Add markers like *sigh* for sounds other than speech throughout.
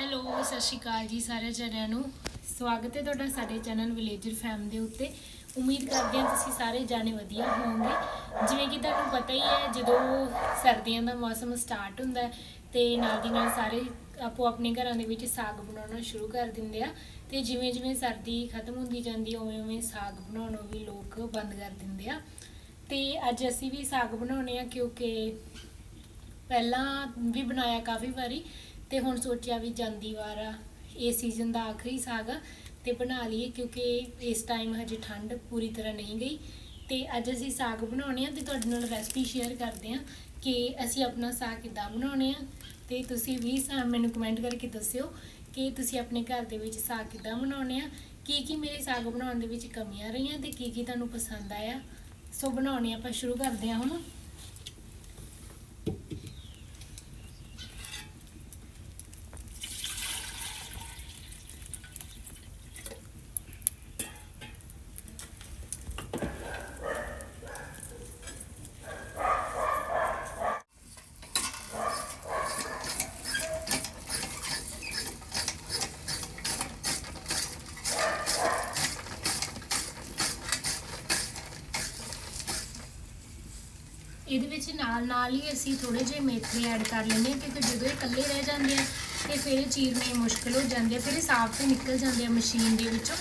Hello, ਸਤਿ ਸ਼੍ਰੀ ਅਕਾਲ ਜੀ ਸਾਰੇ ਜਣਿਆਂ ਨੂੰ। ਸਵਾਗਤ ਹੈ ਤੁਹਾਡਾ ਸਾਡੇ ਚੈਨਲ ਵਿਲੇਜਰ ਫੈਮ ਦੇ ਉੱਤੇ। ਉਮੀਦ ਕਰਦੇ ਹਾਂ ਤੁਸੀਂ ਸਾਰੇ ਜਾਣੇ ਵਧੀਆ ਹੋਵੋਗੇ। ਜਿਵੇਂ ਕਿ ਤੁਹਾਨੂੰ ਪਤਾ ਹੀ ਹੈ, ਜਦੋਂ ਸਰਦੀਆਂ ਦਾ ਮੌਸਮ ਸਟਾਰਟ ਹੁੰਦਾ ਹੈ, ਤੇ ਨਾਲ ਦੀ ਨਾਲ ਸਾਰੇ ਆਪੋ ਆਪਣੇ ਘਰਾਂ ਦੇ ਵਿੱਚ ਸਾਗ ਬਣਾਉਣਾ ਸ਼ੁਰੂ ਕਰ ਦਿੰਦੇ ਆ। ਤੇ ਜਿਵੇਂ ਜਿਵੇਂ ਸਰਦੀ ਖਤਮ ਹੁੰਦੀ ਜਾਂਦੀ ਹੈ, ਉਵੇਂ ਉਵੇਂ ਸਾਗ ਬਣਾਉਣੋਂ ਵੀ ਲੋਕ ਬੰਦ ਕਰ ਦਿੰਦੇ ਆ। ਤੇ ਅੱਜ ਅਸੀਂ ਵੀ ਸਾਗ ਬਣਾਉਣੇ ਆ, ਕਿਉਂਕਿ ਪਹਿਲਾਂ ਵੀ ਬਣਾਇਆ ਕਾਫੀ ਵਾਰੀ ਤੇ ਹੁਣ ਸੋਚਿਆ ਵੀ ਜਾਂਦੀ ਵਾਰ ਆ, ਇਹ ਸੀਜ਼ਨ ਦਾ ਆਖਰੀ ਸਾਗ ਆ, ਤੇ ਬਣਾ ਲਈਏ ਕਿਉਂਕਿ ਇਸ ਟਾਈਮ ਹਜੇ ਠੰਡ ਪੂਰੀ ਤਰ੍ਹਾਂ ਨਹੀਂ ਗਈ। ਤੇ ਅੱਜ ਅਸੀਂ ਸਾਗ ਬਣਾਉਣੇ ਆ ਤੇ ਤੁਹਾਡੇ ਨਾਲ ਰੈਸਪੀ ਸ਼ੇਅਰ ਕਰਦੇ ਆ ਕਿ ਅਸੀਂ ਆਪਣਾ ਸਾਗ ਕਿੱਦਾਂ ਬਣਾਉਣੇ ਆ। ਤੇ ਤੁਸੀਂ ਵੀ ਸਾ- ਮੈਨੂੰ ਕਮੈਂਟ ਕਰਕੇ ਦੱਸਿਓ ਕਿ ਤੁਸੀਂ ਆਪਣੇ ਘਰ ਦੇ ਵਿੱਚ ਸਾਗ ਕਿੱਦਾਂ ਬਣਾਉਣੇ ਆ ਕੀ ਕੀ ਮੇਰੇ ਸਾਗ ਬਣਾਉਣ ਦੇ ਵਿੱਚ ਕਮੀਆਂ ਰਹੀਆਂ ਤੇ ਕੀ ਕੀ ਤੁਹਾਨੂੰ ਪਸੰਦ ਆਇਆ। ਸੋ ਬਣਾਉਣੇ ਆਪਾਂ ਸ਼ੁਰੂ ਕਰਦੇ ਹਾਂ ਹੁਣ। ਇਹਦੇ ਵਿੱਚ ਨਾਲ ਨਾਲ ਹੀ ਅਸੀਂ ਥੋੜੇ ਜਿਹੇ ਮੇਥੇ ਐਡ ਕਰ ਲੈਂਦੇ ਹਾਂ, ਕਿਉਂਕਿ ਜਦੋਂ ਇਹ ਇਕੱਲੇ ਰਹਿ ਜਾਂਦੇ ਆ ਤੇ ਫਿਰ ਇਹ ਚੀਰਨੇ ਮੁਸ਼ਕਲ ਹੋ ਜਾਂਦੇ ਆ, ਫਿਰ ਇਹ ਸਾਫ਼ ਤੇ ਨਿਕਲ ਜਾਂਦੇ ਆ ਮਸ਼ੀਨ ਦੇ ਵਿੱਚੋਂ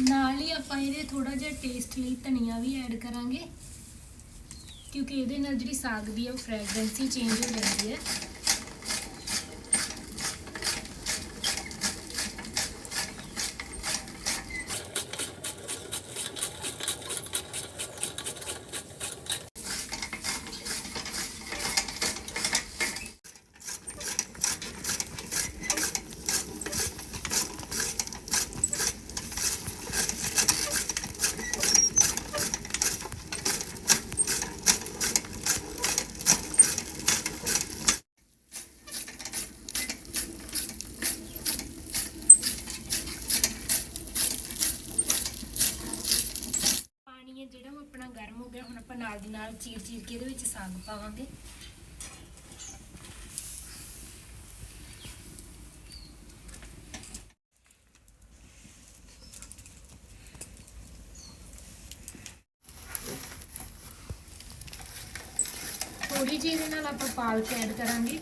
ਨਾਲ ਹੀ ਆਪਾਂ ਇਹਦੇ ਥੋੜਾ ਜਿਹਾ ਟੇਸਟ ਲਈ ਧਨੀਆ ਵੀ ਐਡ ਕਰਾਂਗੇ, ਕਿਉਂਕਿ ਇਹਦੇ ਨਾਲ ਜਿਹੜੀ ਸਾਗ ਦੀ ਆ ਉਹ ਫ੍ਰੈਗਰੈਂਸ ਹੀ ਚੇਂਜ ਹੋ ਜਾਂਦੀ ਹੈ ਪਾਣੀ ਹੈ ਜਿਹੜਾ ਉਹ ਆਪਣਾ ਗਰਮ ਹੋ ਗਿਆ ਹੁਣ ਆਪਾਂ ਨਾਲ ਦੀ ਨਾਲ ਚੀਰ ਚੀਰ ਕੇ ਇਹਦੇ ਵਿੱਚ ਸਾਗ ਪਾਵਾਂਗੇ। ਥੋੜੀ ਜਿਹੀ ਇਹਦੇ ਨਾਲ ਆਪਾਂ ਪਾਲਕ ਐਡ ਕਰਾਂਗੇ।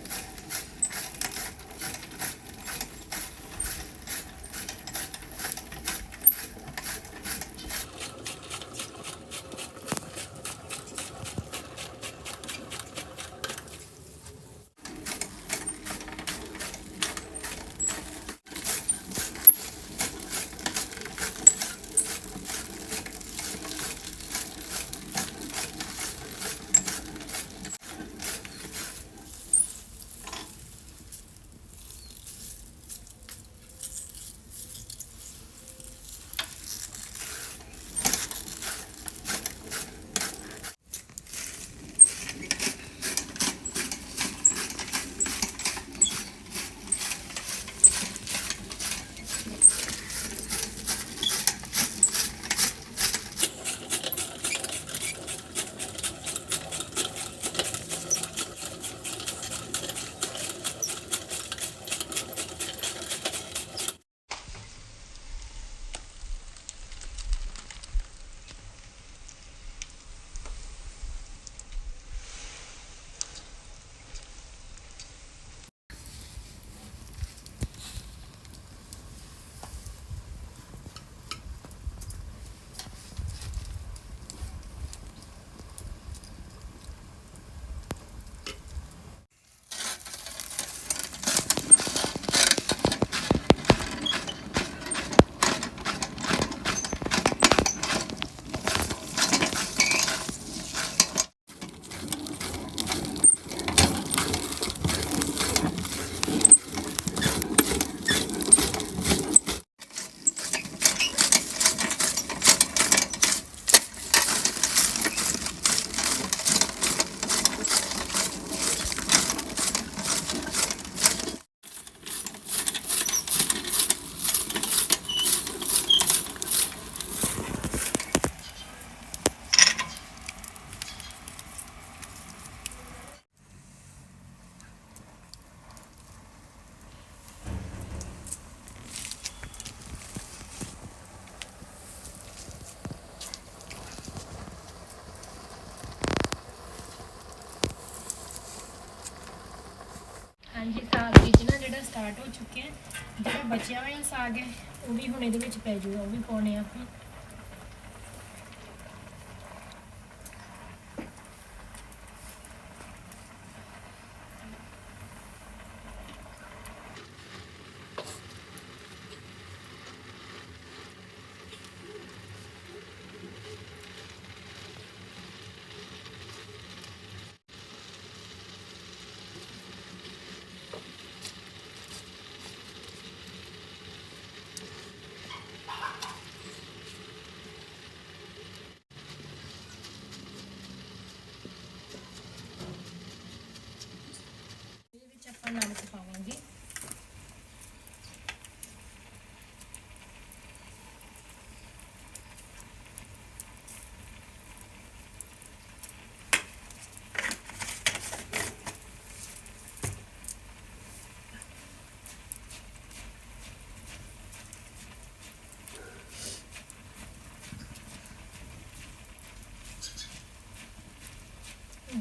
ਸਟਾਰਟ ਹੋ ਚੁੱਕੇ ਆ। ਜਿਹੜਾ ਬਚਿਆ ਹੋਇਆ ਸਾਗ ਹੈ, ਉਹ ਵੀ ਹੁਣ ਇਹਦੇ ਵਿੱਚ ਪੈ ਜਾਊਗਾ ਉਹ ਵੀ ਪਾਉਣੇ ਆ ਆਪਾਂ।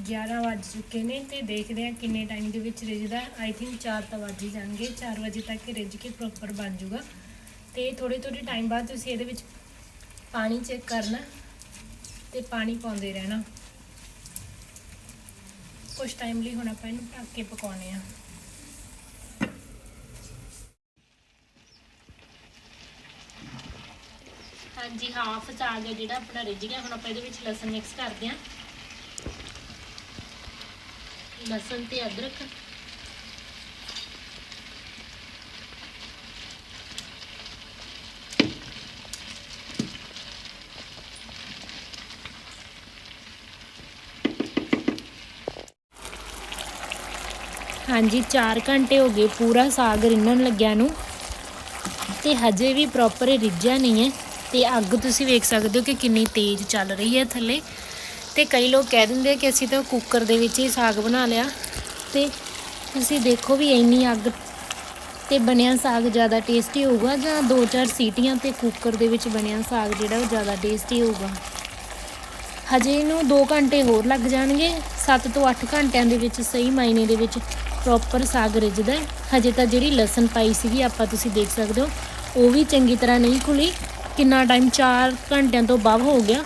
11 ਵੱਜ ਚੁੱਕੇ ਨੇ ਤੇ ਦੇਖਦੇ ਆ ਕਿੰਨੇ ਟਾਈਮ ਦੇ ਵਿੱਚ ਰਿਜਦਾ ਆਈ ਥਿੰਕ 4 ਤਾਂ ਵੱਜ ਹੀ ਜਾਣਗੇ। 4 ਵਜੇ ਤੱਕ ਰਿਜ ਕੇ ਪ੍ਰੋਪਰ ਬਣ ਜਾਊਗਾ। ਤੇ ਥੋੜੇ ਥੋੜੇ ਟਾਈਮ ਬਾਅਦ ਤੁਸੀਂ ਇਹਦੇ ਵਿੱਚ ਪਾਣੀ ਚੈੱਕ ਕਰਨਾ ਤੇ ਪਾਣੀ ਪਾਉਂਦੇ ਰਹਿਣਾ। ਕੁਝ ਟਾਈਮ ਲਈ ਹੁਣ ਆਪਾਂ ਇਹਨੂੰ ਢੱਕ ਕੇ ਪਕਾਉਣੇ ਆ ਹਾਂਜੀ ਹਾਫ ਚ ਆ ਜਿਹੜਾ ਆਪਣਾ ਰਿੱਝ ਗਿਆ, ਹੁਣ ਆਪਾਂ ਇਹਦੇ ਵਿੱਚ ਲਸਣ ਮਿਕਸ ਕਰਦੇ ਆਂ ਲਸਣ ਤੇ ਅਦਰਕ। ਹਾਂਜੀ 4 ਘੰਟੇ ਹੋ ਗਏ ਪੂਰਾ ਸਾਗ ਰਿੰਨਣ ਲੱਗਿਆ ਨੂੰ ਤੇ ਹਜੇ ਵੀ ਪ੍ਰੋਪਰ ਰਿੱਝਿਆ ਨਹੀਂ ਹੈ ਤੇ ਅੱਗ ਤੁਸੀਂ ਵੇਖ ਸਕਦੇ ਹੋ ਕਿ ਕਿੰਨੀ ਤੇਜ਼ ਚੱਲ ਰਹੀ ਹੈ ਥੱਲੇ। ਤੇ ਕਈ ਲੋਕ ਕਹਿ ਦਿੰਦੇ ਕਿ ਅਸੀਂ ਤਾਂ ਕੁੱਕਰ ਦੇ ਵਿੱਚ ਹੀ ਸਾਗ ਬਣਾ ਲਿਆ। ਤੇ ਤੁਸੀਂ ਦੇਖੋ ਵੀ ਇੰਨੀ ਅੱਗ ਤੇ ਬਣਿਆ ਸਾਗ ਜ਼ਿਆਦਾ ਟੇਸਟੀ ਹੋਊਗਾ ਜਾਂ 2-4 ਸੀਟੀਆਂ ਤੇ ਕੁੱਕਰ ਦੇ ਵਿੱਚ ਬਣਿਆ ਸਾਗ ਜਿਹੜਾ ਉਹ ਜ਼ਿਆਦਾ ਟੇਸਟੀ ਹੋਊਗਾ? ਹਜੇ ਇਹਨੂੰ 2 ਘੰਟੇ ਹੋਰ ਲੱਗ ਜਾਣਗੇ। 7 ਤੋਂ 8 ਘੰਟਿਆਂ ਦੇ ਵਿੱਚ ਸਹੀ ਮਾਇਨੇ ਦੇ ਵਿੱਚ ਪ੍ਰੋਪਰ ਸਾਗ ਰਿੱਝਦਾ ਹਜੇ ਤਾਂ ਜਿਹੜੀ ਲਸਣ ਪਾਈ ਸੀਗੀ ਆਪਾਂ ਤੁਸੀਂ ਦੇਖ ਸਕਦੇ ਹੋ, ਉਹ ਵੀ ਚੰਗੀ ਤਰ੍ਹਾਂ ਨਹੀਂ ਖੁੱਲੀ। ਕਿੰਨਾ ਟਾਈਮ 4 ਘੰਟਿਆਂ ਤੋਂ ਬਾਅਦ ਹੋ ਗਿਆ।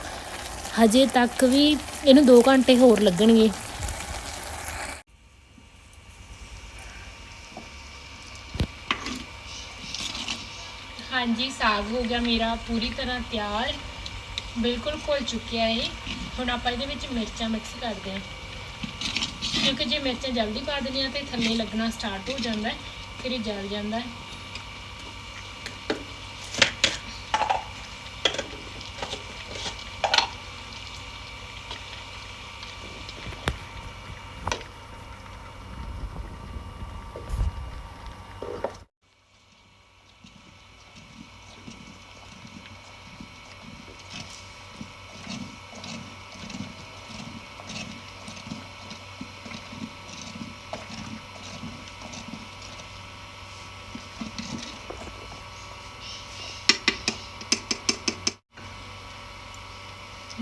ਹਜੇ ਤੱਕ ਵੀ ਇਹਨੂੰ 2 ਘੰਟੇ ਹੋਰ ਲੱਗਣਗੇ। ਹਾਂਜੀ, ਸਾਗ ਹੋ ਗਿਆ ਮੇਰਾ ਪੂਰੀ ਤਰ੍ਹਾਂ ਤਿਆਰ। ਬਿਲਕੁਲ ਘੁਲ ਚੁੱਕਿਆ ਹੈ ਹੁਣ ਆਪਾਂ ਇਹਦੇ ਵਿੱਚ ਮਿਰਚਾਂ ਮਿਕਸ ਕਰਦੇ ਹਾਂ ਕਿਉਂਕਿ ਜੇ ਮਿਰਚਾਂ ਜਲਦੀ ਪਾ ਦਿੰਦੇ ਦਿੰਦੀਆਂ ਤੇ ਥੱਲੇ ਲੱਗਣਾ ਸਟਾਰਟ ਹੋ ਜਾਂਦਾ ਹੈ ਫਿਰ ਇਹ ਜਲ ਜਾਂਦਾ ਹੈ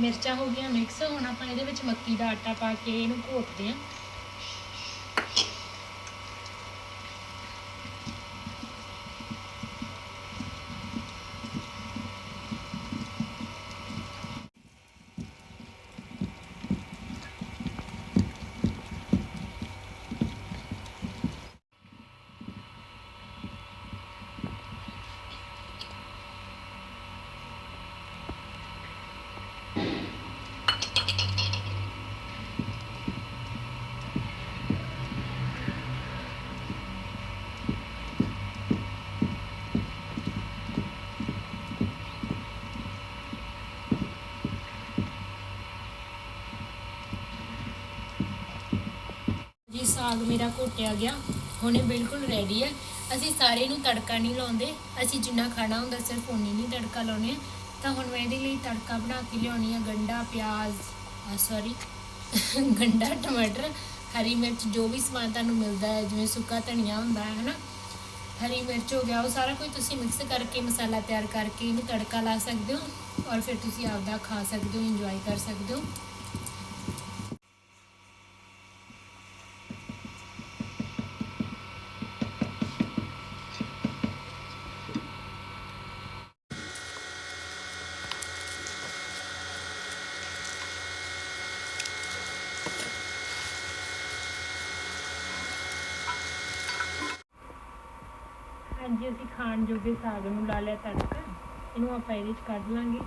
ਮਿਰਚਾਂ ਹੋ ਗਈਆਂ ਮਿਕਸ ਹੁਣ ਆਪਾਂ ਇਹਦੇ ਵਿੱਚ ਮੱਕੀ ਦਾ ਆਟਾ ਪਾ ਕੇ ਇਹਨੂੰ ਘੋਟਦੇ ਹਾਂ ਜੀ ਸਾਗ ਮੇਰਾ ਘੋਟਿਆ ਗਿਆ। ਹੁਣ ਇਹ ਬਿਲਕੁਲ ਰੈਡੀ ਹੈ ਅਸੀਂ ਸਾਰੇ ਨੂੰ ਤੜਕਾ ਨਹੀਂ ਲਾਉਂਦੇ। ਅਸੀਂ ਜਿੰਨਾ ਖਾਣਾ ਹੁੰਦਾ ਸਿਰਫ ਉਨੀ ਨਹੀਂ ਤੜਕਾ ਲਾਉਨੇ ਆ। ਤਾਂ ਹੁਣ ਮੈਂ ਇਹਦੇ ਲਈ ਤੜਕਾ ਬਣਾ ਕੇ ਲਿਆਉਣੀ ਆ। ਗੰਡਾ, ਪਿਆਜ਼ ਸੌਰੀ *laughs* ਗੰਡਾ, ਟਮਾਟਰ, ਹਰੀ ਮਿਰਚ, ਜੋ ਵੀ ਸਮਾਨ ਤੁਹਾਨੂੰ ਮਿਲਦਾ ਹੈ, ਜਿਵੇਂ ਸੁੱਕਾ ਧਨੀਆ ਹੁੰਦਾ ਹੈ, ਹਨਾ? ਹਰੀ ਮਿਰਚ ਹੋ ਗਿਆ, ਉਹ ਸਾਰਾ ਕੁਝ ਤੁਸੀਂ ਮਿਕਸ ਕਰਕੇ ਮਸਾਲਾ ਤਿਆਰ ਕਰਕੇ ਇਹਨੂੰ ਤੜਕਾ ਲਾ ਸਕਦੇ ਹੋ। ਔਰ ਫਿਰ ਤੁਸੀਂ ਆਪਦਾ ਖਾ ਸਕਦੇ ਹੋ ਇੰਜੋਏ ਕਰ ਸਕਦੇ ਹੋ ਹਾਂਜੀ ਅਸੀਂ ਖਾਣ ਜੋਗੇ ਸਾਗ ਨੂੰ ਲਾ ਲਿਆ ਤੜਕਾ ਇਹਨੂੰ ਆਪਾਂ ਇਹਦੇ ਚ ਕੱਢ ਲਾਂਗੇ।